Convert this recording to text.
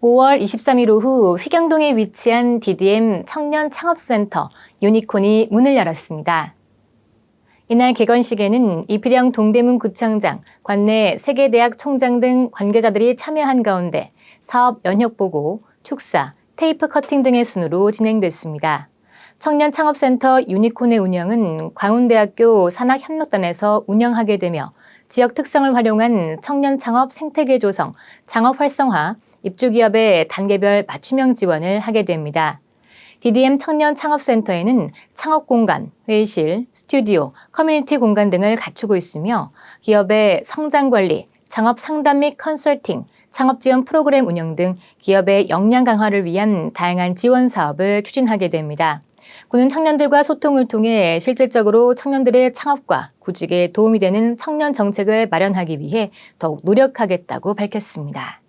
5월 23일 오후 휘경동에 위치한 DDM 청년 창업센터 유니콘이 문을 열었습니다. 이날 개건식에는 이필영 동대문 구청장, 관내 세계대학 총장 등 관계자들이 참여한 가운데 사업 연혁 보고, 축사, 테이프 커팅 등의 순으로 진행됐습니다. 청년 창업센터 유니콘의 운영은 광운대학교 산학협력단에서 운영하게 되며 지역 특성을 활용한 청년 창업 생태계 조성, 창업 활성화, 입주기업의 단계별 맞춤형 지원을 하게 됩니다. DDM 청년 창업센터에는 창업 공간, 회의실, 스튜디오, 커뮤니티 공간 등을 갖추고 있으며 기업의 성장 관리, 창업 상담 및 컨설팅, 창업 지원 프로그램 운영 등 기업의 역량 강화를 위한 다양한 지원 사업을 추진하게 됩니다. 군은 청년들과 소통을 통해 실질적으로 청년들의 창업과 구직에 도움이 되는 청년 정책을 마련하기 위해 더욱 노력하겠다고 밝혔습니다.